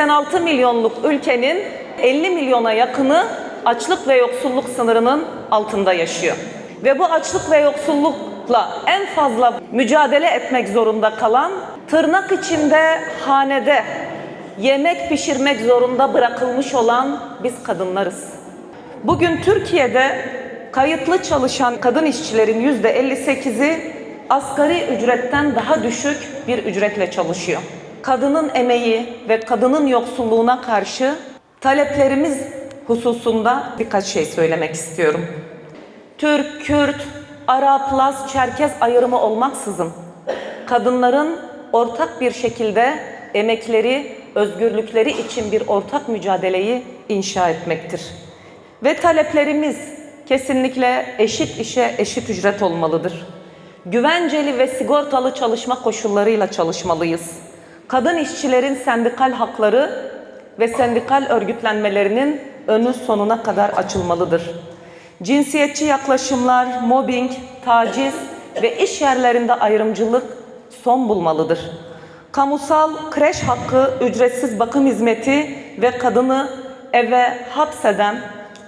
86 milyonluk ülkenin 50 milyona yakını açlık ve yoksulluk sınırının altında yaşıyor. Ve bu açlık ve yoksullukla en fazla mücadele etmek zorunda kalan tırnak içinde hanede yemek pişirmek zorunda bırakılmış olan biz kadınlarız. Bugün Türkiye'de kayıtlı çalışan kadın işçilerin yüzde 58'i asgari ücretten daha düşük bir ücretle çalışıyor. Kadının emeği ve kadının yoksulluğuna karşı taleplerimiz hususunda birkaç şey söylemek istiyorum. Türk, Kürt, Arap, Laz, Çerkez ayrımı olmaksızın kadınların ortak bir şekilde emekleri, özgürlükleri için bir ortak mücadeleyi inşa etmektir. Ve taleplerimiz kesinlikle eşit işe eşit ücret olmalıdır. Güvenceli ve sigortalı çalışma koşullarıyla çalışmalıyız. Kadın işçilerin sendikal hakları ve sendikal örgütlenmelerinin önü sonuna kadar açılmalıdır. Cinsiyetçi yaklaşımlar, mobbing, taciz ve iş yerlerinde ayrımcılık son bulmalıdır. Kamusal kreş hakkı, ücretsiz bakım hizmeti ve kadını eve hapseden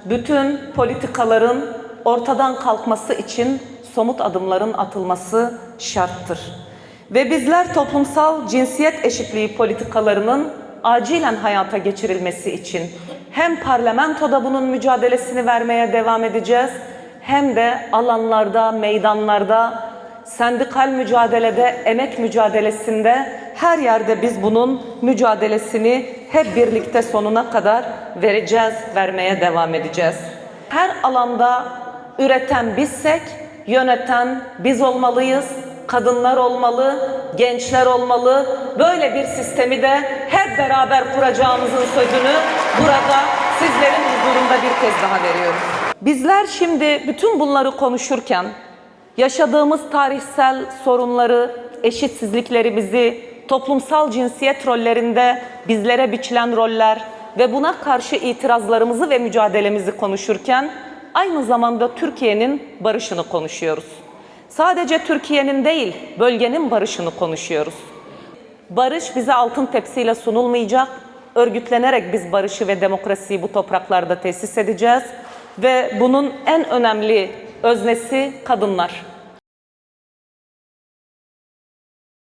bütün politikaların ortadan kalkması için somut adımların atılması şarttır. Ve bizler toplumsal cinsiyet eşitliği politikalarının acilen hayata geçirilmesi için hem parlamentoda bunun mücadelesini vermeye devam edeceğiz hem de alanlarda, meydanlarda, sendikal mücadelede, emek mücadelesinde her yerde biz bunun mücadelesini hep birlikte sonuna kadar vereceğiz, vermeye devam edeceğiz. Her alanda üreten bizsek, yöneten biz olmalıyız, kadınlar olmalı, gençler olmalı. Böyle bir sistemi de hep beraber kuracağımızın sözünü burada sizlerin huzurunda bir kez daha veriyoruz. Bizler şimdi bütün bunları konuşurken yaşadığımız tarihsel sorunları, eşitsizliklerimizi, toplumsal cinsiyet rollerinde bizlere biçilen roller ve buna karşı itirazlarımızı ve mücadelemizi konuşurken aynı zamanda Türkiye'nin barışını konuşuyoruz. Sadece Türkiye'nin değil, bölgenin barışını konuşuyoruz. Barış bize altın tepsiyle sunulmayacak. Örgütlenerek biz barışı ve demokrasiyi bu topraklarda tesis edeceğiz ve bunun en önemli öznesi kadınlar.